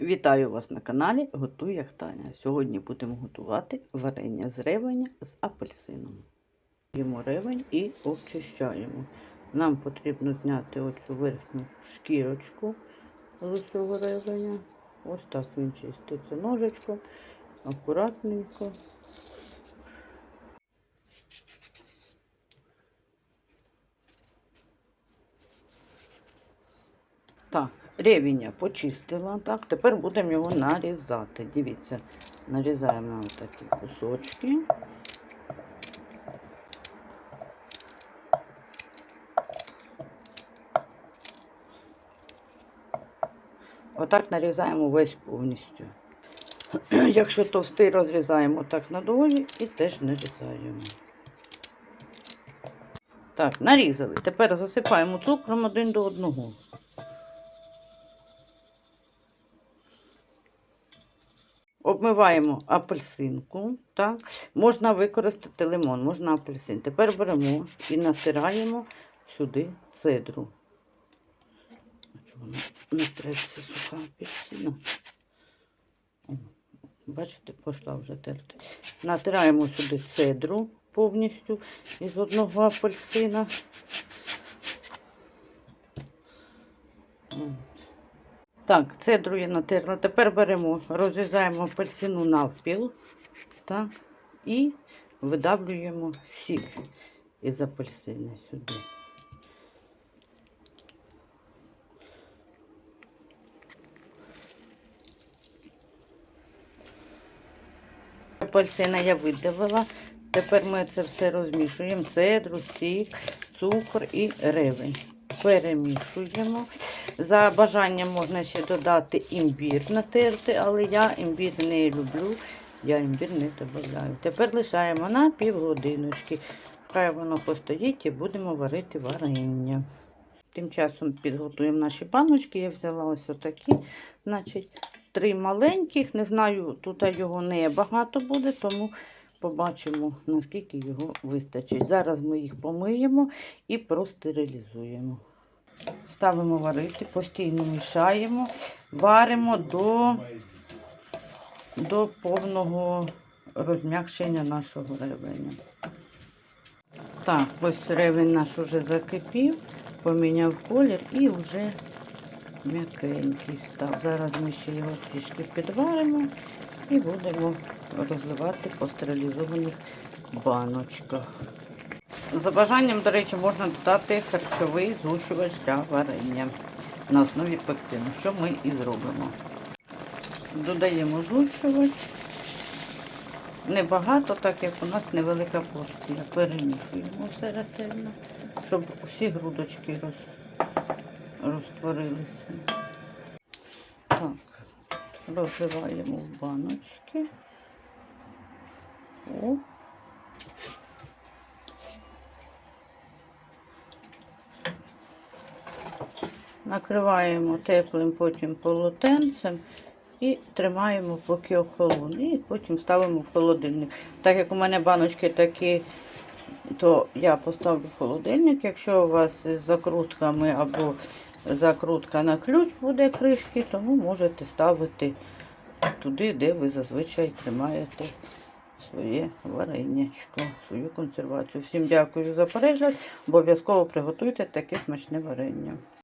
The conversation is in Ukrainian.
Вітаю вас на каналі Готуй як Таня. Сьогодні будемо готувати варення з ревеня з апельсином. Їмо ревень і обчищаємо. Нам потрібно зняти оцю верхню шкірочку з цього ревеня. Ось так він чиститься ножичком, акуратненько. Так, ревіння почистила. Так, тепер будемо його нарізати. Дивіться, нарізаємо на такі кусочки. Отак нарізаємо весь повністю. Якщо товстий, розрізаємо так надоволі і теж нарізаємо. Так, нарізали. Тепер засипаємо цукром один до одного. Обмиваємо апельсинку. Так. Можна використати лимон, можна апельсин. Тепер беремо і натираємо сюди цедру. Не суха апельсина? Бачите, пішла вже терти. Натираємо сюди цедру повністю із одного апельсина. Так, цедру я натерла. Тепер беремо, розрізаємо апельсину навпіл так, і видавлюємо сік із апельсини сюди. Апельсина я видавила. Тепер ми це все розмішуємо. Цедру, сік, цукор і ревень. Перемішуємо. За бажанням можна ще додати імбір натерти, але я імбір не люблю, я імбір не додаю. Тепер лишаємо на півгодиночки. Хай воно постоїть і будемо варити варення. Тим часом підготуємо наші баночки. Я взяла ось отакі, значить, три маленьких. Не знаю, тут його не багато буде, тому побачимо, наскільки його вистачить. Зараз ми їх помиємо і простерилізуємо. Ставимо варити, постійно мішаємо, варимо до, до повного розм'якшення нашого ревеня. Так, ось ревень наш уже закипів, поміняв колір і вже м'якенький став. Зараз ми ще його трішки підваримо і будемо розливати по стерилізованих баночках. За бажанням, до речі, можна додати харчовий згущувач для варення на основі пектину, що ми і зробимо. Додаємо згущувач. Небагато, так як у нас невелика порція. Перемішуємо все ретельно, щоб всі грудочки роз... розтворилися. Так, розливаємо в баночки. О. Накриваємо теплим потім полотенцем і тримаємо, поки охолоне. І потім ставимо в холодильник. Так як у мене баночки такі, то я поставлю в холодильник. Якщо у вас з закрутками або закрутка на ключ буде кришки, тому можете ставити туди, де ви зазвичай тримаєте своє варенячко, свою консервацію. Всім дякую за перегляд. Обов'язково приготуйте таке смачне варення.